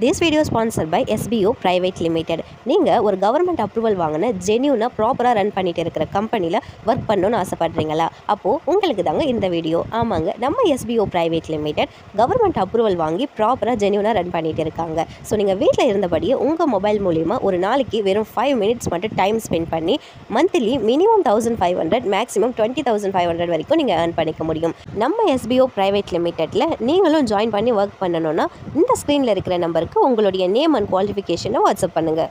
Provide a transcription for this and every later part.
This video is sponsored by SBO Private Limited. நீங்கள் ஒரு government approval வாங்கின ஜென்யூனாக ப்ராப்பராக ரன் பண்ணிட்டு இருக்கிற கம்பெனியில் ஒர்க் பண்ணணும்னு ஆசைப்படுறீங்களா? அப்போது உங்களுக்கு தாங்க இந்த வீடியோ ஆமாங்க நம்ம SPO private limited government approval வாங்கி ப்ராப்பராக ஜென்யூனாக ரன் பண்ணிட்டு இருக்காங்க. ஸோ நீங்கள் வீட்டில் இருந்தபடியே உங்கள் மொபைல் மூலிமா ஒரு நாளைக்கு வெறும் ஃபைவ் மினிட்ஸ் மட்டும் டைம் ஸ்பெண்ட் பண்ணி monthly minimum thousand five hundred maximum twenty thousand five hundred வரைக்கும் நீங்கள் ஏர்ன் பண்ணிக்க முடியும். நம்ம எஸ்பிஓ ப்ரைவேட் லிமிடெட்டில் நீங்களும் ஜாயின் பண்ணி ஒர்க் பண்ணணும்னா இந்த ஸ்க்ரீனில் இருக்கிற நம்பருக்கு உங்களுடைய நேம் அண்ட் குவாலிஃபிகேஷனை வாட்ஸ்அப் பண்ணுங்கள்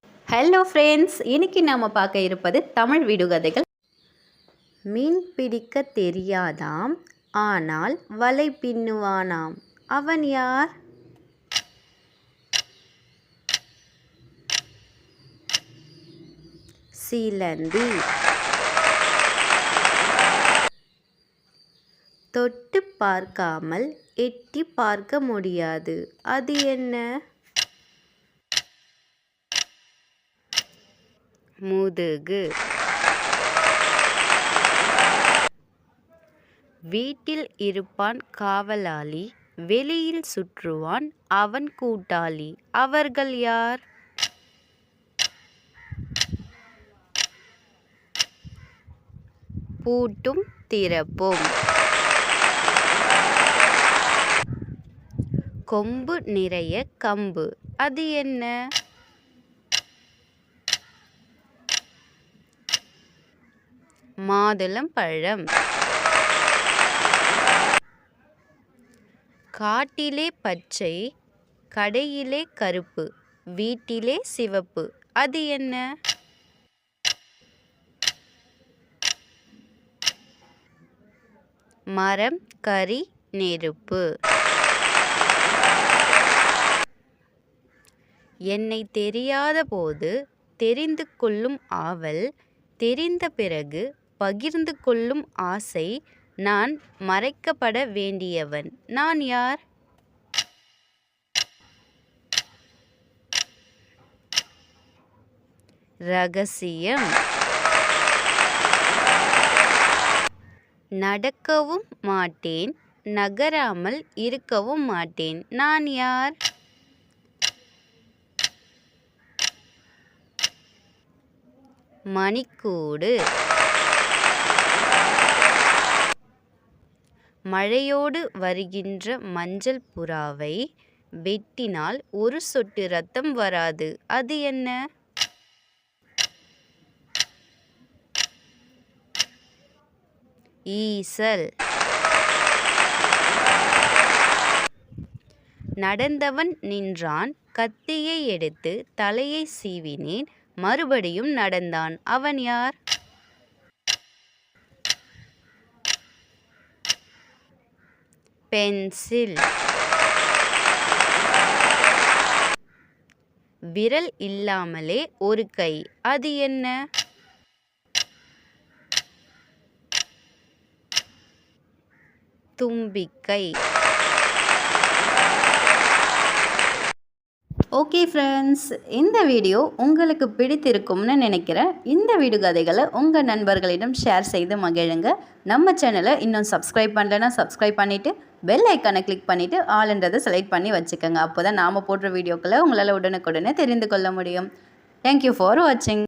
ஹலோ ஃப்ரெண்ட்ஸ் இன்னைக்கு நாம் பார்க்க இருப்பது தமிழ் விடுகதைகள். மீன் பிடிக்க தெரியாதாம் ஆனால் வலை பின்னுவானாம். அவன் யார்? சிலந்தி. தொட்டு பார்க்காமல் எட்டி பார்க்க முடியாது. அது என்ன? முதுகு. வீட்டில் இருப்பான் காவலாளி வெளியில் சுற்றுவான் அவன் கூட்டாளி. அவர்கள் யார்? பூட்டும் திறப்பும். கொம்பு நிறைய கம்பு. அது என்ன? மாதுளம் பழம். காட்டிலே பச்சை கடையிலே கருப்பு வீட்டிலே சிவப்பு. அது என்ன? மரம் கறி நெருப்பு. என்னை தெரியாத போது தெரிந்து கொள்ளும் ஆவல் தெரிந்த பிறகு பகிர்ந்து கொள்ளும் ஆசை நான் மறைக்கப்பட வேண்டியவன். நான் யார்? ரகசியம். நடக்கவும் மாட்டேன் நகராமல் இருக்கவும் மாட்டேன். நான் யார்? மணிக்கூடு. மழையோடு வருகின்ற மஞ்சள் புறாவை வெட்டினால் ஒரு சொட்டு ரத்தம் வராது. அது என்ன? ஈசல். நடந்தவன் நின்றான். கத்தியை எடுத்து தலையை சீவினேன். மறுபடியும் நடந்தான். அவன் யார்? பென்சில். விரல் இல்லாமலே ஒரு கை. அது என்ன? தும்பிக்கை. ஓகே ஃப்ரெண்ட்ஸ் இந்த வீடியோ உங்களுக்கு பிடித்திருக்கும்னு நினைக்கிறேன் இந்த விடுகதைகளை உங்கள் நண்பர்களிடம் ஷேர் செய்து மகிழுங்க. நம்ம சேனலை இன்னும் சப்ஸ்கிரைப் பண்ணலைன்னா சப்ஸ்கிரைப் பண்ணிவிட்டு பெல் ஐக்கானை கிளிக் பண்ணிவிட்டு ஆளுன்றதை செலக்ட் பண்ணி வச்சுக்கோங்க. அப்போ தான் நாம் போடுற வீடியோக்களை உங்களால் உடனுக்குடனே தெரிந்து கொள்ள முடியும். தேங்க்யூ ஃபார் வாட்சிங்